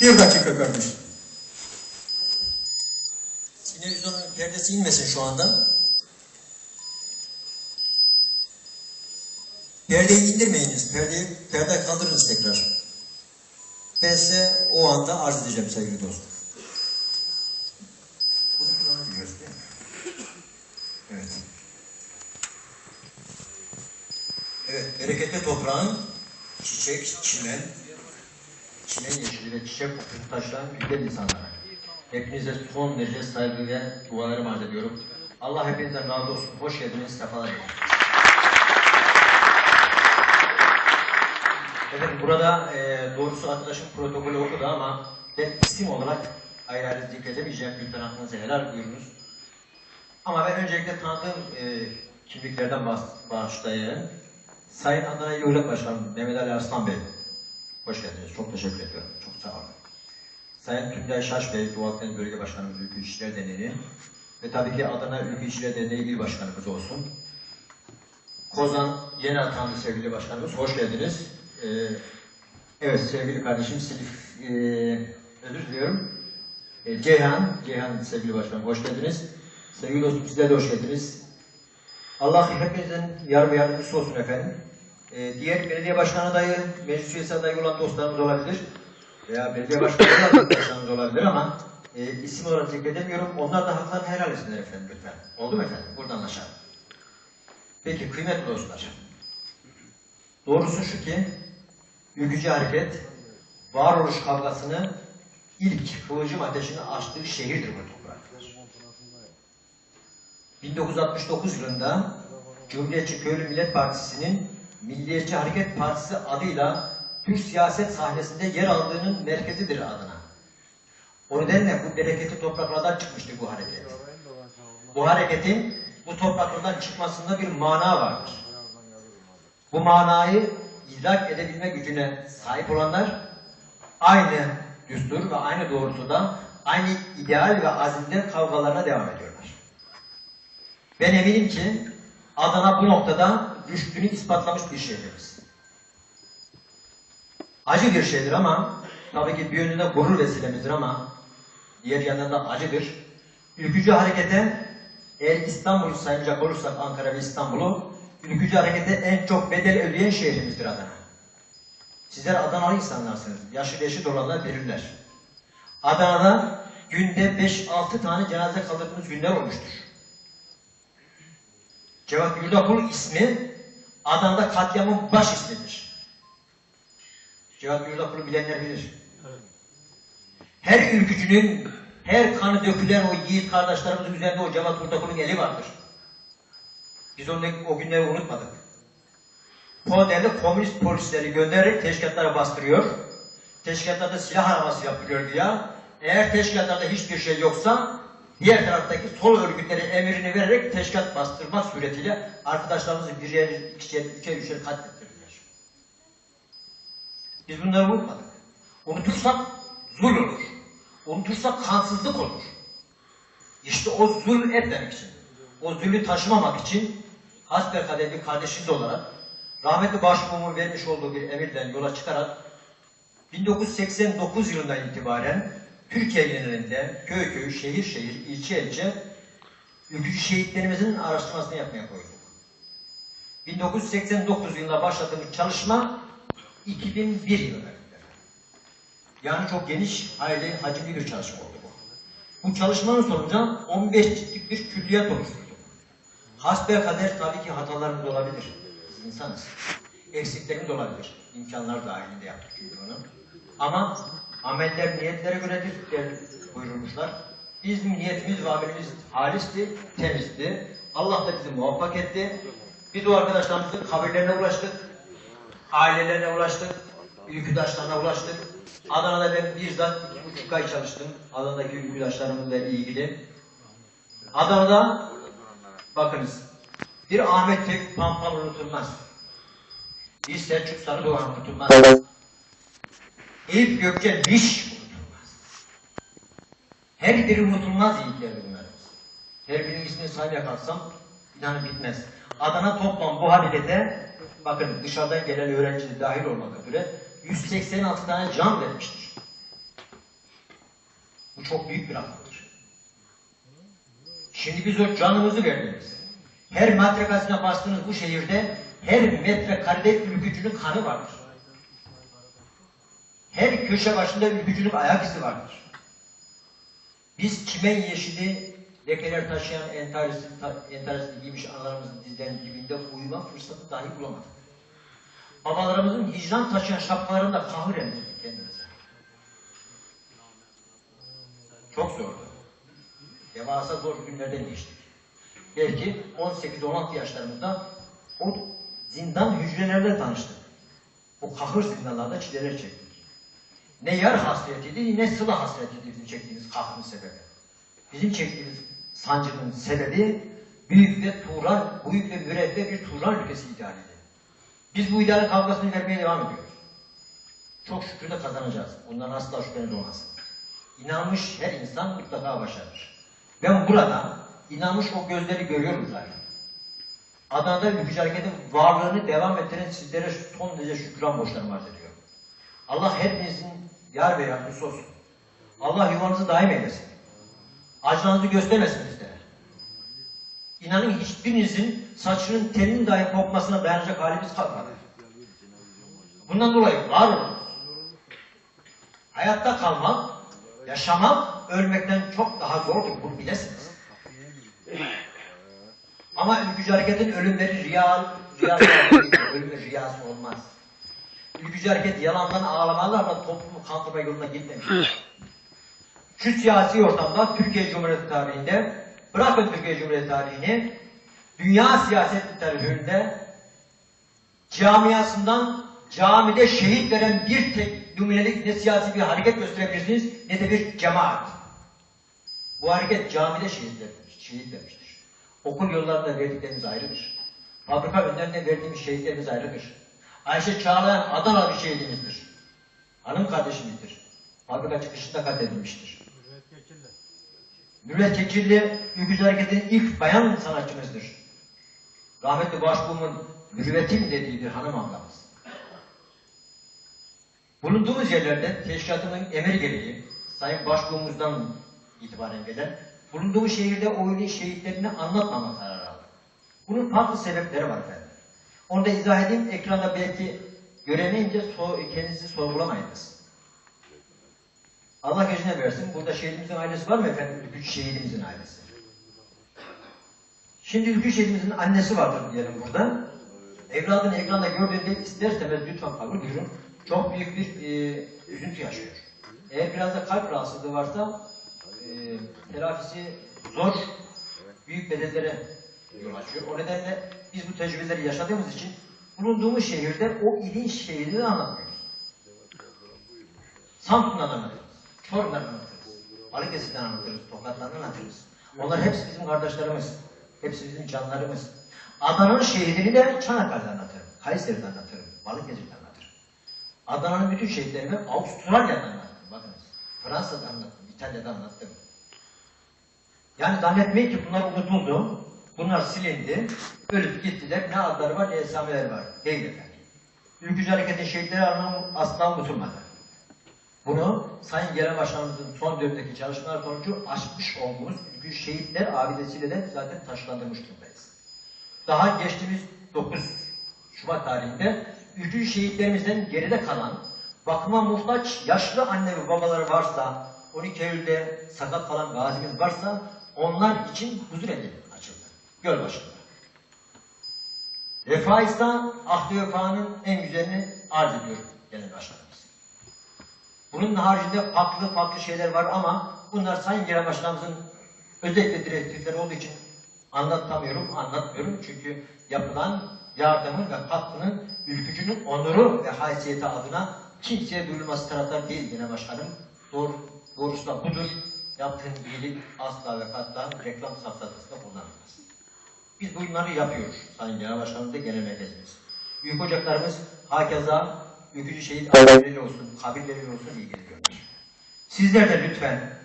Bir dakika kardeşim. Televizyonun perdesi inmesin şu anda. Perdeyi indirmeyiniz. Perdeyi, perde kaldırınız tekrar. Ben size o anda arz edeceğim sevgili dostum. Evet. Evet, bereketli toprağın çiçek, çimen, çimen yeşili ve çiçek kokusu taşıyan güzel insanlara. Hepinize son derece saygı ve dualarımı arz ediyorum. Allah hepinizden razı olsun. Hoş geldiniz, sefalar getirdiniz. Efendim burada e, doğrusu arkadaşım protokolü okudu ama ben isim olarak ayrı ayrı zikredemeyeceğim. Lütfen aklınıza helal buyurunuz. Ama ben öncelikle tanıdığım e, kimliklerden bahs başlayayım. Sayın Adana Devlet Başkanım Mehmet Ali Arslan Bey. Hoş geldiniz. Çok teşekkür ediyorum. Çok sağ olun. Sayın Tuncay Şaş Bey, Doğu Akdeniz Bölge Başkanımız Ülkü İşçiler Derneği ve tabii ki Adana Ülkü İşçiler Derneği İl Başkanımız olsun. Kozan yeni atandı sevgili başkanımız. Hoş geldiniz. Ee, evet sevgili kardeşim Silif, e, özür diliyorum. E, Ceyhan, Ceyhan sevgili başkanım hoş geldiniz. Sevgili dostum sizler de hoş geldiniz. Allah hepinizin yar ve yardımcısı olsun efendim. E, diğer belediye başkan adayı, meclis üyesi adayı olan dostlarımız olabilir. Veya belediye başkanı olan dostlarımız olabilir ama e, isim olarak zikredemiyorum. Onlar da haklarını helal etsinler efendim lütfen. Oldu mu efendim? Buradan anlaşalım. Peki kıymetli dostlar. Doğrusu şu ki ülkücü hareket varoluş kavgasını ilk kıvılcım ateşini açtığı şehirdir bu topraklar. 1969 yılında Cumhuriyetçi Köylü Millet Partisi'nin Milliyetçi Hareket Partisi adıyla Türk siyaset sahnesinde yer aldığının merkezidir adına. O nedenle bu bereketli topraklardan çıkmıştır bu hareket. Bu hareketin bu topraklardan çıkmasında bir mana vardır. Bu manayı idrak edebilme gücüne sahip olanlar aynı düstur ve aynı doğrultuda aynı ideal ve azimde kavgalarına devam ediyorlar. Ben eminim ki Adana bu noktada rüştünü ispatlamış bir şehrimiz. Acı bir şeydir ama tabii ki bir yönünde gurur vesilemizdir ama diğer yandan da acıdır. Ülkücü harekete eğer İstanbul'u sayacak olursak Ankara ve İstanbul'u ülkücü harekete en çok bedel ödeyen şehrimizdir Adana. Sizler Adanalı insanlarsınız. Yaşı beşi dolanlar verirler. Adana'da günde 5-6 tane cenaze kaldırdığımız günler olmuştur. Cevat Yurdakul ismi Adana'da katliamın baş ismidir. Cevat Yurdakul'u bilenler bilir. Her ülkücünün, her kanı dökülen o yiğit kardeşlerimizin üzerinde o Cevat Yurdakul'un eli vardır. Biz onu, o günleri unutmadık. Devlet komünist polisleri göndererek teşkilatlara bastırıyor. Teşkilatlarda silah araması yapılıyor ya. Eğer teşkilatlarda hiçbir şey yoksa diğer taraftaki sol örgütleri emrini vererek teşkilat bastırmak suretiyle arkadaşlarımızı bir yer, iki yer, üçer üçer katlettirdiler. Biz bunları unutmadık. Unutursak zul olur. Unutursak kansızlık olur. İşte o zulm etmemek için, o zulmü taşımamak için hasbelkader bir kardeşimiz olarak rahmetli başbuğumun vermiş olduğu bir emirden yola çıkarak 1989 yılından itibaren Türkiye genelinde köy köy, şehir şehir, ilçe ilçe ülkücü şehitlerimizin araştırmasını yapmaya koyduk. 1989 yılında başladığımız çalışma 2001 yılına kadar. Yani çok geniş, hayli hacimli bir çalışma oldu bu. Bu çalışmanın sonucu 15 ciltlik bir külliyat oluşturduk. Hasbelkader tabii ki hatalarımız olabilir. Biz insanız. Eksiklerimiz olabilir. İmkanlar dahilinde yaptık çünkü onu. Ama ameller niyetlere göredir buyurmuşlar. Bizim niyetimiz ve amelimiz halisti, temizdi. Allah da bizi muvaffak etti. Biz o arkadaşlarımızın kabirlerine ulaştık. Ailelerine ulaştık. Ülküdaşlarına ulaştık. Adana'da ben bizzat iki buçuk ay çalıştım. Adana'daki ülküdaşlarımızla ilgili. Adana'da bakınız bir Ahmet Tek Pampal unutulmaz. Bir Selçuk Sarıdoğan unutulmaz. Eyüp Gökçe Diş unutulmaz. Her biri unutulmaz yiğitlerdi bunlarımız. Her birinin ismini saymaya kalksam yani bitmez. Adana toplam bu harekete bakın dışarıdan gelen öğrenci de dahil olmak üzere 186 tane can vermiştir. Bu çok büyük bir rakamdır. Şimdi biz o canımızı verdiniz. Her metrekasına bastığınız bu şehirde her metrekarede ülkücünün kanı vardır. Her köşe başında ülkücünün ayak izi vardır. Biz çimen yeşili lekeler taşıyan entarisi, entarisi giymiş analarımızın dizlerinin dibinde uyuma fırsatı dahi bulamadık. Babalarımızın hicran taşıyan şapkalarını da kahır emdirdik kendimize. Çok zordu. Devasa zor günlerden geçtik. Belki 18-16 yaşlarımızda o zindan hücrelerle tanıştık. O kahır zindanlarda çileler çektik. Ne yar hasretiydi ne sıla hasretiydi bizim çektiğimiz kahrın sebebi. Bizim çektiğimiz sancının sebebi büyük ve Turan, büyük ve mürebbe bir Turan ülkesi idealiydi. Biz bu idealin kavgasını vermeye devam ediyoruz. Çok şükür de kazanacağız. Bundan asla şüpheniz olmasın. İnanmış her insan mutlaka başarır. Ben burada inanmış o gözleri görüyorum zaten. Adana'da ülkücü hareketin varlığını devam ettiren sizlere son derece şükran borçlarımı arz ediyorum. Allah hepinizin yar ve yardımcısı olsun. Allah yuvanızı daim eylesin. Acınızı göstermesin bizlere. İnanın hiçbirinizin saçının telinin dahi kopmasına dayanacak halimiz kalmadı. Bundan dolayı var olun. Hayatta kalmak, yaşamak ölmekten çok daha zordur. Bunu bilesiniz. Ama ülkücü hareketin ölümleri riya, olmaz. Ölümü riyası olmaz. Ülkücü hareket yalandan ağlamalarla toplumu kandırma yoluna gitmemiştir. Şu siyasi ortamda Türkiye Cumhuriyeti tarihinde, bırakın Türkiye Cumhuriyeti tarihini, dünya siyaset literatüründe camiasından camide şehit veren bir tek numunelik ne siyasi bir hareket gösterebilirsiniz ne de bir cemaat. Bu hareket camide. Şehit vermiştir. Okul yollarında verdiklerimiz ayrıdır. Fabrika önlerinde verdiğimiz şehitlerimiz ayrıdır. Ayşe Çağlayan Adana bir şehidimizdir. Hanım kardeşimizdir. Fabrika çıkışında katledilmiştir. Mürvet Kekilli, Ülkücü Hareketi'nin ilk bayan sanatçımızdır. Rahmetli Başbuğ'un mürüvvetim dediği bir hanım ablamız. Bulunduğumuz yerlerde teşkilatımın emir gereği, Sayın Başbuğ'umuzdan itibaren gelen, bulunduğumuz şehirde oyunu şehitlerini anlatmama kararı aldık. Bunun farklı sebepleri var efendim. Onu da izah edeyim, ekranda belki göremeyince so kendinizi sorgulamayınız. Allah gecine versin. Burada şehidimizin ailesi var mı efendim? Ülkücü şehidimizin ailesi. Şimdi ülkücü şehidimizin annesi vardır diyelim burada. Evladını ekranda gördüğünde ister istemez lütfen kabul buyurun. Çok büyük bir e, üzüntü yaşıyor. Eğer biraz da kalp rahatsızlığı varsa e, telafisi zor, büyük bedellere yol açıyor. O nedenle biz bu tecrübeleri yaşadığımız için bulunduğumuz şehirde o ilginç şehrini anlatmıyoruz. Samsun'dan anlatırız, Çorum'dan anlatırız, Balıkesir'den anlatırız, Tokat'tan anlatırız. Onlar hepsi bizim kardeşlerimiz, hepsi bizim canlarımız. Adana'nın şehidini de Çanakkale'de anlatırım, Kayseri'de anlatırım, Balıkesir'de anlatırım. Adana'nın bütün şehitlerini Avustralya'da anlattım, bakınız. Fransa'da anlattım, İtalya'da anlattım. Yani zannetmeyin ki bunlar unutuldu, bunlar silindi, ölüp gittiler, ne adları var ne esameleri var. Değil efendim. Ülkücü Hareket'in şehitleri asla unutulmadı. Bunu Sayın Genel Başkanımızın son dönemdeki çalışmalar sonucu açmış olduğumuz Ülkücü Şehitler abidesiyle de zaten taşlandırmış durumdayız. Daha geçtiğimiz 9 Şubat tarihinde Ülkücü şehitlerimizden geride kalan bakıma muhtaç yaşlı anne ve babaları varsa 12 Eylül'de sakat falan gazimiz varsa onlar için huzur açıldı. Göl başında. Vefa ise ahdi vefanın en güzelini arz ediyor genel başkanımız. Bunun haricinde farklı farklı şeyler var ama bunlar Sayın Genel Başkanımızın özellikle direktifleri olduğu için anlatamıyorum, anlatmıyorum. Çünkü yapılan yardımın ve katkının ülkücünün onuru ve haysiyeti adına kimseye duyulması taraftar değil Genel Başkanım. Doğru, doğrusu da budur. Yaptığın iyilik asla ve katla reklam safsatasında kullanılmaz. Biz bunları yapıyoruz Sayın Genel Başkanımız ve Genel Merkezimiz. Büyük ocaklarımız hakeza ülkücü şehit aileleriyle olsun, kabirleriyle olsun ilgileniyorlar. Sizler de lütfen